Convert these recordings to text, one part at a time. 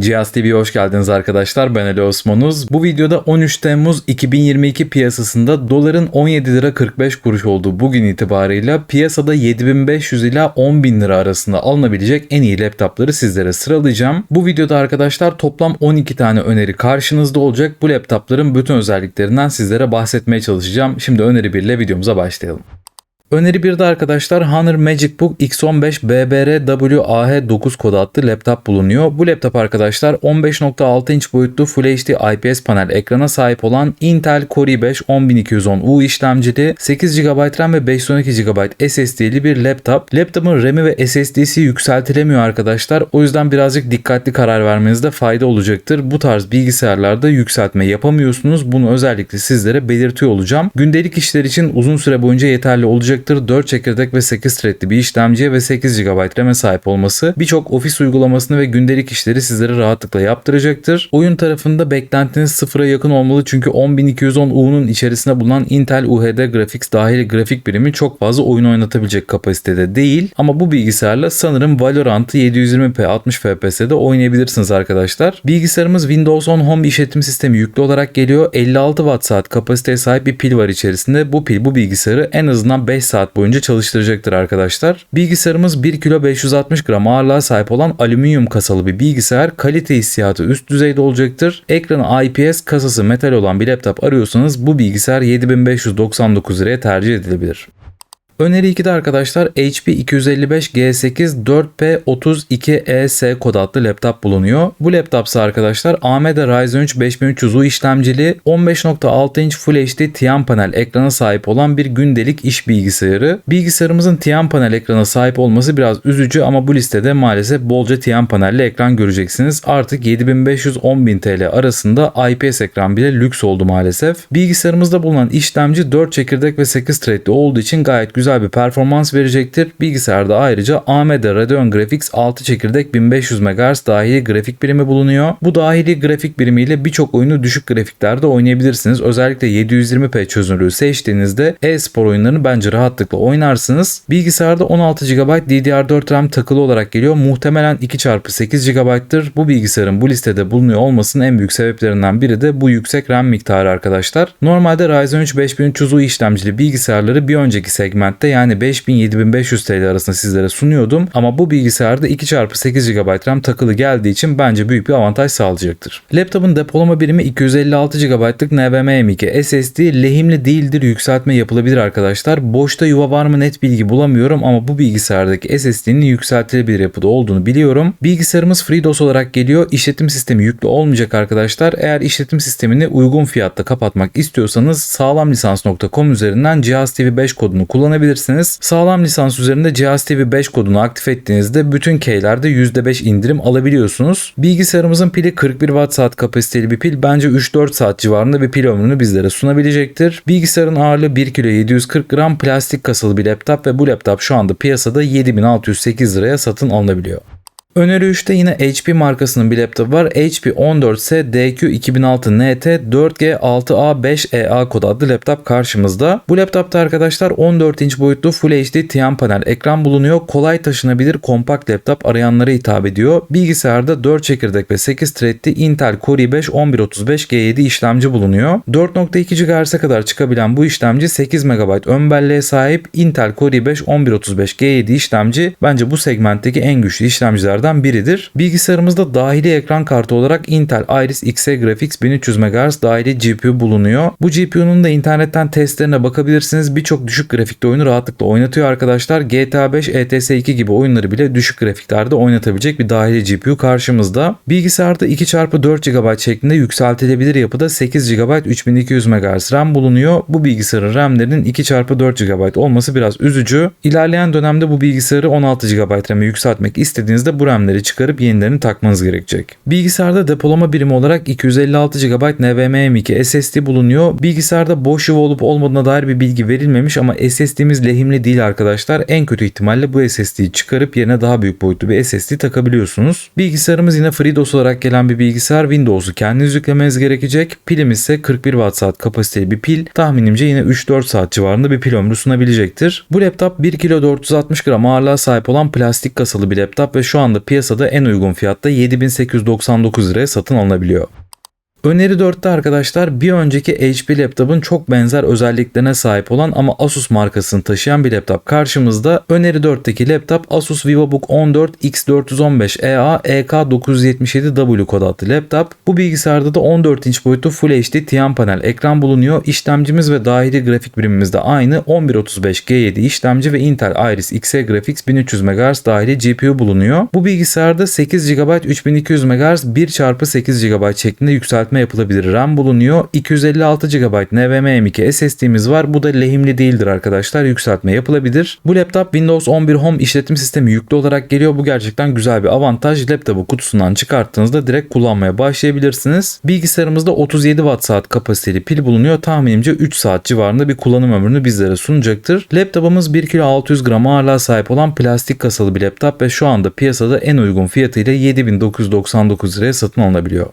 Cihaz TV'ye hoş geldiniz arkadaşlar. Ben Ali Osmanuz. Bu videoda 13 Temmuz 2022 piyasasında doların 17 lira 45 kuruş olduğu bugün itibarıyla piyasada 7500 ila 10.000 lira arasında alınabilecek en iyi laptopları sizlere sıralayacağım. Bu videoda arkadaşlar toplam 12 tane öneri karşınızda olacak. Bu laptopların bütün özelliklerinden sizlere bahsetmeye çalışacağım. Şimdi öneri 1 ile videomuza başlayalım. Öneri 1'de arkadaşlar Honor Magicbook X15 BBR-WAH9 kodu adlı laptop bulunuyor. Bu laptop arkadaşlar 15.6 inç boyutlu Full HD IPS panel ekrana sahip olan Intel Core i5 10210U işlemcili 8 GB RAM ve 512 GB SSD'li bir laptop. Laptopun RAM'i ve SSD'si yükseltilemiyor arkadaşlar. O yüzden birazcık dikkatli karar vermenizde fayda olacaktır. Bu tarz bilgisayarlarda yükseltme yapamıyorsunuz. Bunu özellikle sizlere belirtiyor olacağım. Gündelik işler için uzun süre boyunca yeterli olacak olacaktır. 4 çekirdek ve 8 threadli bir işlemciye ve 8 GB RAM'e sahip olması birçok ofis uygulamasını ve gündelik işleri sizlere rahatlıkla yaptıracaktır. Oyun tarafında beklentiniz sıfıra yakın olmalı çünkü 10210U'nun içerisinde bulunan Intel UHD Graphics dahil grafik birimi çok fazla oyun oynatabilecek kapasitede değil. Ama bu bilgisayarla sanırım Valorant'ı 720p 60 FPS'de oynayabilirsiniz arkadaşlar. Bilgisayarımız Windows 10 Home işletim sistemi yüklü olarak geliyor. 56 Watt saat kapasiteye sahip bir pil var içerisinde. Bu pil bu bilgisayarı en azından 5 saat boyunca çalıştıracaktır arkadaşlar. Bilgisayarımız 1 kilo 560 gram ağırlığa sahip olan alüminyum kasalı bir bilgisayar. Kalite hissiyatı üst düzeyde olacaktır. Ekranı IPS kasası metal olan bir laptop arıyorsanız bu bilgisayar 7599 liraya tercih edilebilir. Öneri 2'de arkadaşlar HP 255 G8 4P32ES kod adlı laptop bulunuyor. Bu laptop arkadaşlar AMD Ryzen 3 5300U işlemcili 15.6 inç Full HD Tian panel ekrana sahip olan bir gündelik iş bilgisayarı. Bilgisayarımızın Tian panel ekrana sahip olması biraz üzücü ama bu listede maalesef bolca Tian panelli ekran göreceksiniz. Artık 7500-10000 TL arasında IPS ekran bile lüks oldu maalesef. Bilgisayarımızda bulunan işlemci 4 çekirdek ve 8 threadli olduğu için gayet güzel güzel bir performans verecektir. Bilgisayarda ayrıca AMD Radeon Graphics 6 çekirdek 1500 MHz dahili grafik birimi bulunuyor. Bu dahili grafik birimiyle birçok oyunu düşük grafiklerde oynayabilirsiniz. Özellikle 720p çözünürlüğü seçtiğinizde e-spor oyunlarını bence rahatlıkla oynarsınız. Bilgisayarda 16 GB DDR4 RAM takılı olarak geliyor. Muhtemelen 2x8 GB'tır. Bu bilgisayarın bu listede bulunuyor olmasının en büyük sebeplerinden biri de bu yüksek RAM miktarı arkadaşlar. Normalde Ryzen 3 5300U işlemcili bilgisayarları bir önceki segment segmentte yani 5000-7500 TL arasında sizlere sunuyordum. Ama bu bilgisayarda 2x8 GB RAM takılı geldiği için bence büyük bir avantaj sağlayacaktır. Laptopun depolama birimi 256 GB'lık NVMe M.2 SSD lehimli değildir yükseltme yapılabilir arkadaşlar. Boşta yuva var mı net bilgi bulamıyorum ama bu bilgisayardaki SSD'nin yükseltilebilir yapıda olduğunu biliyorum. Bilgisayarımız FreeDOS olarak geliyor. İşletim sistemi yüklü olmayacak arkadaşlar. Eğer işletim sistemini uygun fiyatta kapatmak istiyorsanız sağlamlisans.com üzerinden cihaz TV 5 kodunu kullanabilirsiniz kullanabilirsiniz. Sağlam lisans üzerinde Cihaz TV 5 kodunu aktif ettiğinizde bütün keylerde %5 indirim alabiliyorsunuz. Bilgisayarımızın pili 41 Watt saat kapasiteli bir pil. Bence 3-4 saat civarında bir pil ömrünü bizlere sunabilecektir. Bilgisayarın ağırlığı 1 kilo 740 gram plastik kasalı bir laptop ve bu laptop şu anda piyasada 7608 liraya satın alınabiliyor. Öneri 3'te yine HP markasının bir laptop var. HP 14S DQ 2006 NT 4G6A5EA kod adlı laptop karşımızda. Bu laptopta arkadaşlar 14 inç boyutlu Full HD Tian panel ekran bulunuyor. Kolay taşınabilir kompakt laptop arayanlara hitap ediyor. Bilgisayarda 4 çekirdek ve 8 threadli Intel Core i5 1135G7 işlemci bulunuyor. 4.2 GHz'e kadar çıkabilen bu işlemci 8 MB ön belleğe sahip Intel Core i5 1135G7 işlemci bence bu segmentteki en güçlü işlemciler bilgisayarlardan biridir. Bilgisayarımızda dahili ekran kartı olarak Intel Iris Xe Graphics 1300 MHz dahili GPU bulunuyor. Bu GPU'nun da internetten testlerine bakabilirsiniz. Birçok düşük grafikte oyunu rahatlıkla oynatıyor arkadaşlar. GTA 5, ETS2 gibi oyunları bile düşük grafiklerde oynatabilecek bir dahili GPU karşımızda. Bilgisayarda 2x4 GB şeklinde yükseltilebilir yapıda 8 GB 3200 MHz RAM bulunuyor. Bu bilgisayarın RAM'lerinin 2x4 GB olması biraz üzücü. İlerleyen dönemde bu bilgisayarı 16 GB RAM'e yükseltmek istediğinizde bu RAM'leri çıkarıp yenilerini takmanız gerekecek. Bilgisayarda depolama birimi olarak 256 GB NVMe M.2 SSD bulunuyor. Bilgisayarda boş yuva olup olmadığına dair bir bilgi verilmemiş ama SSD'miz lehimli değil arkadaşlar. En kötü ihtimalle bu SSD'yi çıkarıp yerine daha büyük boyutlu bir SSD takabiliyorsunuz. Bilgisayarımız yine FreeDOS olarak gelen bir bilgisayar. Windows'u kendiniz yüklemeniz gerekecek. Pilimiz ise 41 Watt saat kapasiteli bir pil. Tahminimce yine 3-4 saat civarında bir pil ömrü sunabilecektir. Bu laptop 1 kilo 460 gram ağırlığa sahip olan plastik kasalı bir laptop ve şu anda piyasada en uygun fiyatta 7899 liraya satın alınabiliyor. Öneri 4'te arkadaşlar bir önceki HP laptopun çok benzer özelliklerine sahip olan ama Asus markasını taşıyan bir laptop karşımızda. Öneri 4'teki laptop Asus VivoBook 14 X415EA EK977W kod adlı laptop. Bu bilgisayarda da 14 inç boyutlu Full HD Tian panel ekran bulunuyor. İşlemcimiz ve dahili grafik birimimiz de aynı 1135G7 işlemci ve Intel Iris Xe Graphics 1300 MHz dahili GPU bulunuyor. Bu bilgisayarda 8 GB 3200 MHz 1x8 GB şeklinde yükseltme yapılabilir RAM bulunuyor. 256 GB NVMe M.2 SSD'miz var. Bu da lehimli değildir arkadaşlar. Yükseltme yapılabilir. Bu laptop Windows 11 Home işletim sistemi yüklü olarak geliyor. Bu gerçekten güzel bir avantaj. Laptopu kutusundan çıkarttığınızda direkt kullanmaya başlayabilirsiniz. Bilgisayarımızda 37 Watt saat kapasiteli pil bulunuyor. Tahminimce 3 saat civarında bir kullanım ömrünü bizlere sunacaktır. Laptopumuz 1 kilo 600 gram ağırlığa sahip olan plastik kasalı bir laptop ve şu anda piyasada en uygun fiyatıyla 7999 liraya satın alınabiliyor.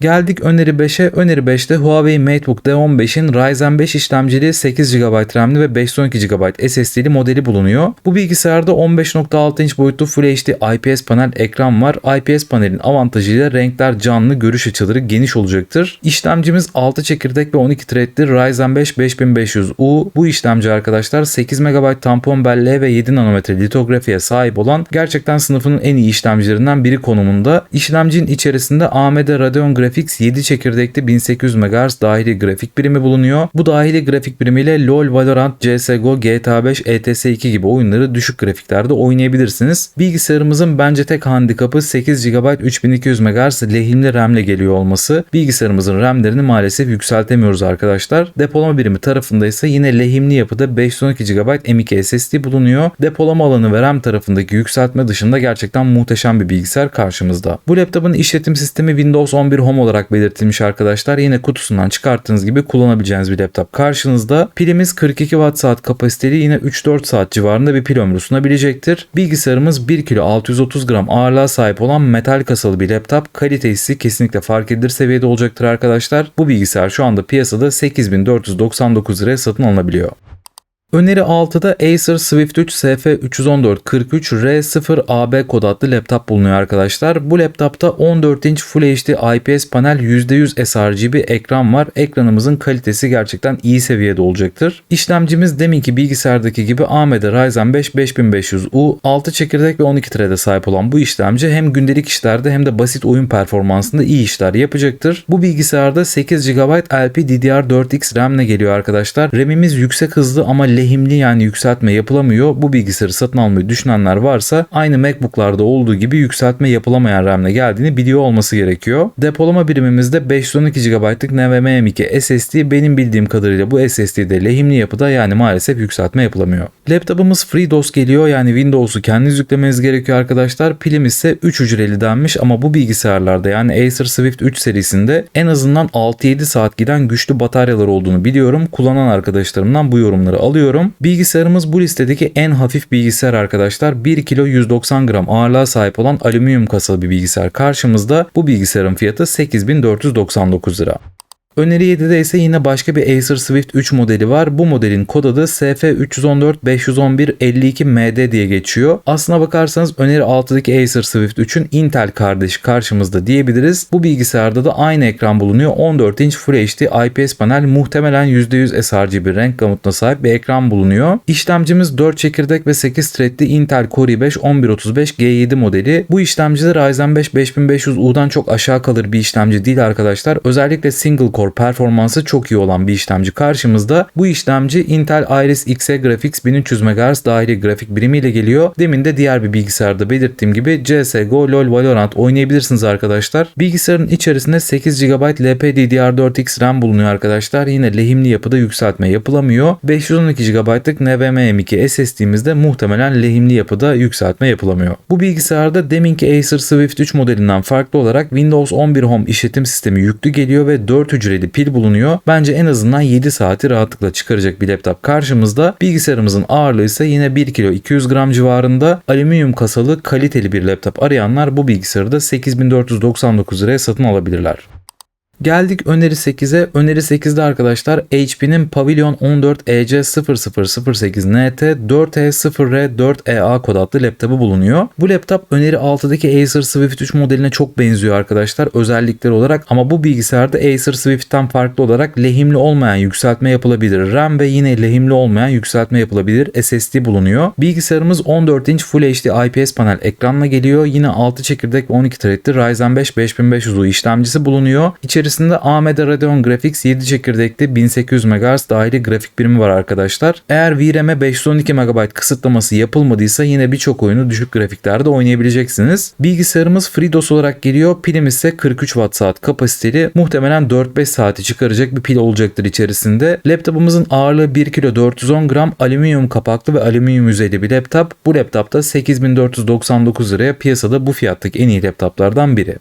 Geldik öneri 5'e. Öneri 5'te Huawei MateBook D15'in Ryzen 5 işlemcili 8 GB RAM'li ve 512 GB SSD'li modeli bulunuyor. Bu bilgisayarda 15.6 inç boyutlu Full HD IPS panel ekran var. IPS panelin avantajıyla renkler canlı, görüş açıları geniş olacaktır. İşlemcimiz 6 çekirdek ve 12 threadli Ryzen 5 5500U. Bu işlemci arkadaşlar 8 MB tampon belleğe ve 7 nanometre litografiye sahip olan gerçekten sınıfının en iyi işlemcilerinden biri konumunda. İşlemcinin içerisinde AMD Radeon Graphics 7 çekirdekli 1800 MHz dahili grafik birimi bulunuyor. Bu dahili grafik birimiyle LoL, Valorant, CSGO, GTA 5, ETS2 gibi oyunları düşük grafiklerde oynayabilirsiniz. Bilgisayarımızın bence tek handikapı 8 GB 3200 MHz lehimli RAM ile geliyor olması. Bilgisayarımızın RAM'lerini maalesef yükseltemiyoruz arkadaşlar. Depolama birimi tarafında ise yine lehimli yapıda 512 GB M.2 SSD bulunuyor. Depolama alanı ve RAM tarafındaki yükseltme dışında gerçekten muhteşem bir bilgisayar karşımızda. Bu laptopun işletim sistemi Windows 11 Home olarak belirtilmiş arkadaşlar. Yine kutusundan çıkarttığınız gibi kullanabileceğiniz bir laptop karşınızda. Pilimiz 42 Watt saat kapasiteli yine 3-4 saat civarında bir pil ömrü sunabilecektir. Bilgisayarımız 1 kilo 630 gram ağırlığa sahip olan metal kasalı bir laptop. Kalitesi kesinlikle fark edilir seviyede olacaktır arkadaşlar. Bu bilgisayar şu anda piyasada 8499 liraya satın alınabiliyor. Öneri 6'da Acer Swift 3 SF31443R0AB kod adlı laptop bulunuyor arkadaşlar. Bu laptopta 14 inç Full HD IPS panel %100 sRGB ekran var. Ekranımızın kalitesi gerçekten iyi seviyede olacaktır. İşlemcimiz deminki bilgisayardaki gibi AMD Ryzen 5 5500U 6 çekirdek ve 12 thread'e sahip olan bu işlemci hem gündelik işlerde hem de basit oyun performansında iyi işler yapacaktır. Bu bilgisayarda 8 GB LPDDR4X RAM ile geliyor arkadaşlar. RAM'imiz yüksek hızlı ama lehimli yani yükseltme yapılamıyor. Bu bilgisayarı satın almayı düşünenler varsa aynı MacBook'larda olduğu gibi yükseltme yapılamayan RAM'le geldiğini biliyor olması gerekiyor. Depolama birimimizde 512 GB'lık NVMe M.2 SSD benim bildiğim kadarıyla bu SSD'de lehimli yapıda yani maalesef yükseltme yapılamıyor. Laptopumuz FreeDOS geliyor yani Windows'u kendiniz yüklemeniz gerekiyor arkadaşlar. Pilimiz ise 3 hücreli denmiş ama bu bilgisayarlarda yani Acer Swift 3 serisinde en azından 6-7 saat giden güçlü bataryalar olduğunu biliyorum. Kullanan arkadaşlarımdan bu yorumları alıyorum alıyorum. Bilgisayarımız bu listedeki en hafif bilgisayar arkadaşlar. 1 kilo 190 gram ağırlığa sahip olan alüminyum kasalı bir bilgisayar karşımızda. Bu bilgisayarın fiyatı 8499 lira. Öneri 7'de ise yine başka bir Acer Swift 3 modeli var. Bu modelin kod adı SF314-511-52MD diye geçiyor. Aslına bakarsanız öneri 6'daki Acer Swift 3'ün Intel kardeşi karşımızda diyebiliriz. Bu bilgisayarda da aynı ekran bulunuyor. 14 inç Full HD IPS panel muhtemelen %100 sRGB renk gamutuna sahip bir ekran bulunuyor. İşlemcimiz 4 çekirdek ve 8 threadli Intel Core i5 1135 G7 modeli. Bu işlemci de Ryzen 5 5500U'dan çok aşağı kalır bir işlemci değil arkadaşlar. Özellikle single core performansı çok iyi olan bir işlemci karşımızda. Bu işlemci Intel Iris Xe Graphics 1300 MHz dahili grafik birimiyle geliyor. Demin de diğer bir bilgisayarda belirttiğim gibi CSGO, LoL, Valorant oynayabilirsiniz arkadaşlar. Bilgisayarın içerisinde 8 GB LPDDR4X RAM bulunuyor arkadaşlar. Yine lehimli yapıda yükseltme yapılamıyor. 512 GB'lık NVMe M.2 SSD'mizde muhtemelen lehimli yapıda yükseltme yapılamıyor. Bu bilgisayarda deminki Acer Swift 3 modelinden farklı olarak Windows 11 Home işletim sistemi yüklü geliyor ve 4 hücreli bir pil bulunuyor. Bence en azından 7 saati rahatlıkla çıkaracak bir laptop karşımızda. Bilgisayarımızın ağırlığı ise yine 1 kilo 200 gram civarında. Alüminyum kasalı kaliteli bir laptop arayanlar bu bilgisayarı da 8499 liraya satın alabilirler. Geldik öneri 8'e. Öneri 8'de arkadaşlar HP'nin Pavilion 14 E EC0008NT 4E0R 4EA kod adlı laptopu bulunuyor. Bu laptop öneri 6'daki Acer Swift 3 modeline çok benziyor arkadaşlar özellikler olarak ama bu bilgisayarda Acer Swift'ten farklı olarak lehimli olmayan yükseltme yapılabilir. RAM ve yine lehimli olmayan yükseltme yapılabilir. SSD bulunuyor. Bilgisayarımız 14 inç Full HD IPS panel ekranla geliyor. Yine 6 çekirdek ve 12 threadli Ryzen 5 5500U işlemcisi bulunuyor. İçerisinde AMD Radeon Graphics 7 çekirdekli 1800 MHz dahili grafik birimi var arkadaşlar. Eğer VRAM'e 512 MB kısıtlaması yapılmadıysa yine birçok oyunu düşük grafiklerde oynayabileceksiniz. Bilgisayarımız FreeDOS olarak geliyor. Pilimiz ise 43 Watt saat kapasiteli. Muhtemelen 4-5 saati çıkaracak bir pil olacaktır içerisinde. Laptopumuzun ağırlığı 1 kilo 410 gram alüminyum kapaklı ve alüminyum yüzeyli bir laptop. Bu laptopta 8499 liraya piyasada bu fiyattaki en iyi laptoplardan biri.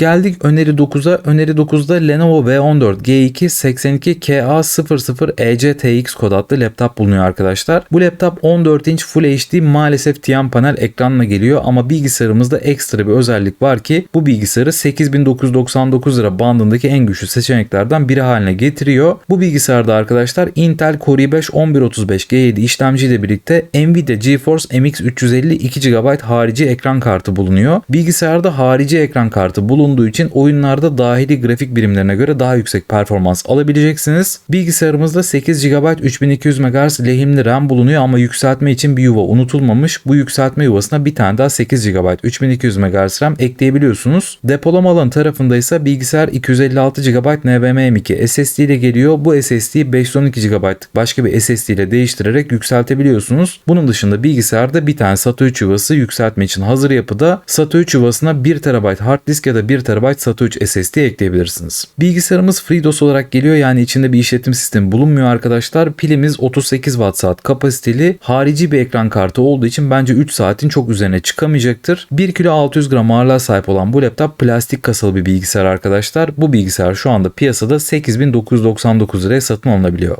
Geldik öneri 9'a. Öneri 9'da Lenovo V14 G2 82 KA00 ECTX kod adlı laptop bulunuyor arkadaşlar. Bu laptop 14 inç Full HD maalesef TN panel ekranla geliyor ama bilgisayarımızda ekstra bir özellik var ki bu bilgisayarı 8999 lira bandındaki en güçlü seçeneklerden biri haline getiriyor. Bu bilgisayarda arkadaşlar Intel Core i5 1135 G7 işlemci ile birlikte Nvidia GeForce MX 350 2 GB harici ekran kartı bulunuyor. Bilgisayarda harici ekran kartı bulunuyor bulunduğu için oyunlarda dahili grafik birimlerine göre daha yüksek performans alabileceksiniz. Bilgisayarımızda 8 GB 3200 MHz lehimli RAM bulunuyor ama yükseltme için bir yuva unutulmamış. Bu yükseltme yuvasına bir tane daha 8 GB 3200 MHz RAM ekleyebiliyorsunuz. Depolama alanı tarafında ise bilgisayar 256 GB NVMe2 SSD ile geliyor. Bu SSD'yi 512 GB'lık başka bir SSD ile değiştirerek yükseltebiliyorsunuz. Bunun dışında bilgisayarda bir tane SATA 3 yuvası yükseltme için hazır yapıda. SATA 3 yuvasına 1 TB hard disk ya da 1 TB SATA 3 SSD ekleyebilirsiniz. Bilgisayarımız FreeDOS olarak geliyor yani içinde bir işletim sistemi bulunmuyor arkadaşlar. Pilimiz 38 Watt saat kapasiteli harici bir ekran kartı olduğu için bence 3 saatin çok üzerine çıkamayacaktır. 1 kilo 600 gram ağırlığa sahip olan bu laptop plastik kasalı bir bilgisayar arkadaşlar. Bu bilgisayar şu anda piyasada 8999 liraya satın alınabiliyor.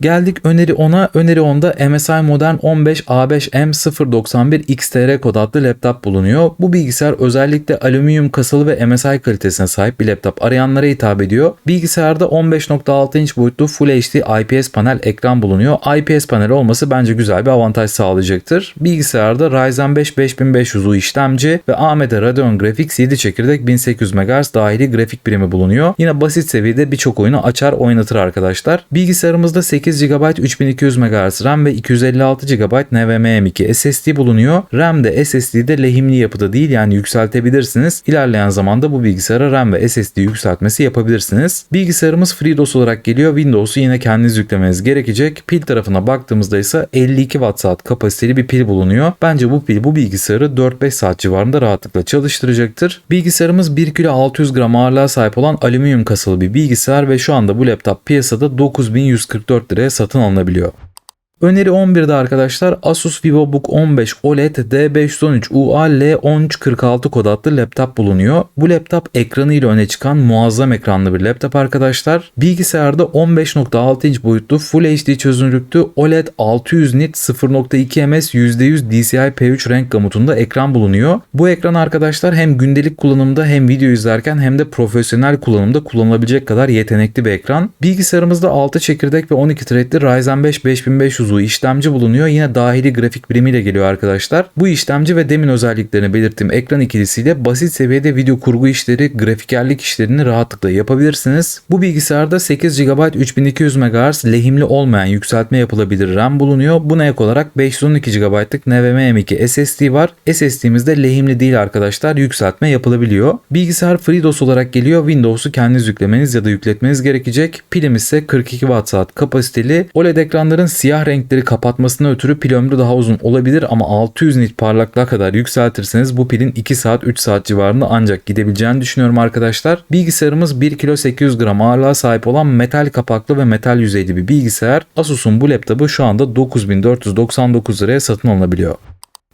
Geldik öneri 10'a. Öneri 10'da MSI Modern 15 A5M 091 XTR kod adlı laptop bulunuyor. Bu bilgisayar özellikle alüminyum kasalı ve MSI kalitesine sahip bir laptop arayanlara hitap ediyor. Bilgisayarda 15.6 inç boyutlu Full HD IPS panel ekran bulunuyor. IPS panel olması bence güzel bir avantaj sağlayacaktır. Bilgisayarda Ryzen 5 5500U işlemci ve AMD Radeon Graphics 7 çekirdek 1800 MHz dahili grafik birimi bulunuyor. Yine basit seviyede birçok oyunu açar oynatır arkadaşlar. Bilgisayarımızda 8 8 GB 3200 MHz RAM ve 256 GB NVMe2 SSD bulunuyor. RAM de SSD de lehimli yapıda değil yani yükseltebilirsiniz. İlerleyen zamanda bu bilgisayara RAM ve SSD yükseltmesi yapabilirsiniz. Bilgisayarımız FreeDOS olarak geliyor. Windows'u yine kendiniz yüklemeniz gerekecek. Pil tarafına baktığımızda ise 52 Watt saat kapasiteli bir pil bulunuyor. Bence bu pil bu bilgisayarı 4-5 saat civarında rahatlıkla çalıştıracaktır. Bilgisayarımız 1 kilo 600 gram ağırlığa sahip olan alüminyum kasalı bir bilgisayar ve şu anda bu laptop piyasada 9144 liraya satın alınabiliyor. Öneri 11'de arkadaşlar Asus VivoBook 15 OLED D513 UA L1346 kod adlı laptop bulunuyor. Bu laptop ekranı ile öne çıkan muazzam ekranlı bir laptop arkadaşlar. Bilgisayarda 15.6 inç boyutlu Full HD çözünürlüklü OLED 600 nit 0.2 ms %100 DCI P3 renk gamutunda ekran bulunuyor. Bu ekran arkadaşlar hem gündelik kullanımda hem video izlerken hem de profesyonel kullanımda kullanılabilecek kadar yetenekli bir ekran. Bilgisayarımızda 6 çekirdek ve 12 threadli Ryzen 5 5500 uzun işlemci bulunuyor. Yine dahili grafik birimiyle geliyor arkadaşlar. Bu işlemci ve demin özelliklerini belirttiğim ekran ikilisiyle basit seviyede video kurgu işleri, grafikerlik işlerini rahatlıkla yapabilirsiniz. Bu bilgisayarda 8 GB 3200 MHz lehimli olmayan yükseltme yapılabilir RAM bulunuyor. Buna ek olarak 512 GB'lık NVMe2 SSD var. SSD'mizde lehimli değil arkadaşlar. Yükseltme yapılabiliyor. Bilgisayar FreeDOS olarak geliyor. Windows'u kendiniz yüklemeniz ya da yükletmeniz gerekecek. Pilimiz ise 42 Watt saat kapasiteli. OLED ekranların siyah renk renkleri kapatmasına ötürü pil ömrü daha uzun olabilir ama 600 nit parlaklığa kadar yükseltirseniz bu pilin 2 saat 3 saat civarında ancak gidebileceğini düşünüyorum arkadaşlar. Bilgisayarımız 1 kilo 800 gram ağırlığa sahip olan metal kapaklı ve metal yüzeyli bir bilgisayar. Asus'un bu laptopu şu anda 9499 liraya satın alınabiliyor.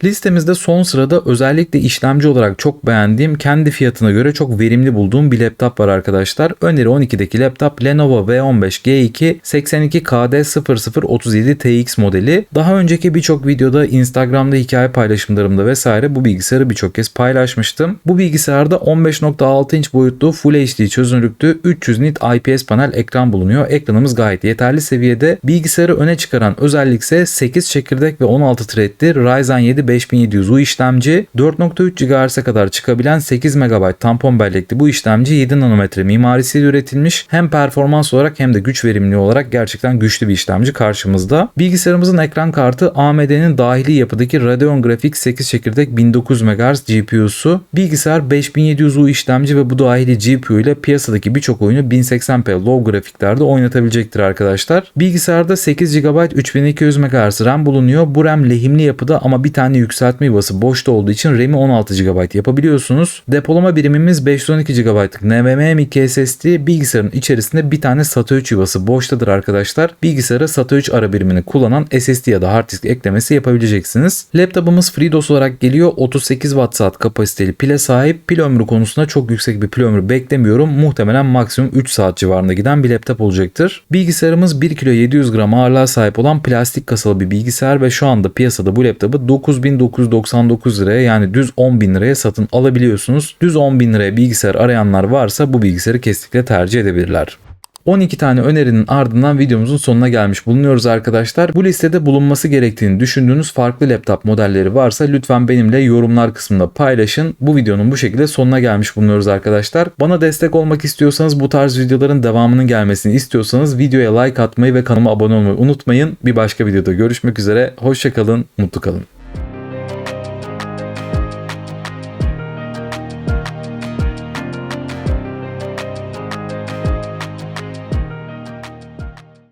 Listemizde son sırada özellikle işlemci olarak çok beğendiğim, kendi fiyatına göre çok verimli bulduğum bir laptop var arkadaşlar. Öneri 12'deki laptop Lenovo V15 G2 82KD0037 TX modeli. Daha önceki birçok videoda Instagram'da hikaye paylaşımlarımda vesaire bu bilgisayarı birçok kez paylaşmıştım. Bu bilgisayarda 15.6 inç boyutlu Full HD çözünürlüklü 300 nit IPS panel ekran bulunuyor. Ekranımız gayet yeterli seviyede. Bilgisayarı öne çıkaran özellik ise 8 çekirdek ve 16 threadli Ryzen 7 5700U işlemci, 4.3 GHz'e kadar çıkabilen 8 MB tampon bellekli bu işlemci 7 nanometre mimarisiyle üretilmiş. Hem performans olarak hem de güç verimliliği olarak gerçekten güçlü bir işlemci karşımızda. Bilgisayarımızın ekran kartı AMD'nin dahili yapıdaki Radeon Graphics 8 çekirdek 1900 MHz GPU'su. Bilgisayar 5700U işlemci ve bu dahili GPU ile piyasadaki birçok oyunu 1080p low grafiklerde oynatabilecektir arkadaşlar. Bilgisayarda 8 GB 3200 MHz RAM bulunuyor. Bu RAM lehimli yapıda ama bir tane yükseltme yuvası boşta olduğu için RAM'i 16 GB yapabiliyorsunuz. Depolama birimimiz 512 GB'lık NVMe M.2 SSD. Bilgisayarın içerisinde bir tane SATA 3 yuvası boştadır arkadaşlar. Bilgisayara SATA 3 ara birimini kullanan SSD ya da hard disk eklemesi yapabileceksiniz. Laptopumuz FreeDOS olarak geliyor. 38 Watt saat kapasiteli pile sahip. Pil ömrü konusunda çok yüksek bir pil ömrü beklemiyorum. Muhtemelen maksimum 3 saat civarında giden bir laptop olacaktır. Bilgisayarımız 1 kilo 700 gram ağırlığa sahip olan plastik kasalı bir bilgisayar ve şu anda piyasada bu laptopu 9999 liraya yani düz 10.000 liraya satın alabiliyorsunuz. Düz 10.000 liraya bilgisayar arayanlar varsa bu bilgisayarı kesinlikle tercih edebilirler. 12 tane önerinin ardından videomuzun sonuna gelmiş bulunuyoruz arkadaşlar. Bu listede bulunması gerektiğini düşündüğünüz farklı laptop modelleri varsa lütfen benimle yorumlar kısmında paylaşın. Bu videonun bu şekilde sonuna gelmiş bulunuyoruz arkadaşlar. Bana destek olmak istiyorsanız bu tarz videoların devamının gelmesini istiyorsanız videoya like atmayı ve kanalıma abone olmayı unutmayın. Bir başka videoda görüşmek üzere. Hoşçakalın, mutlu kalın.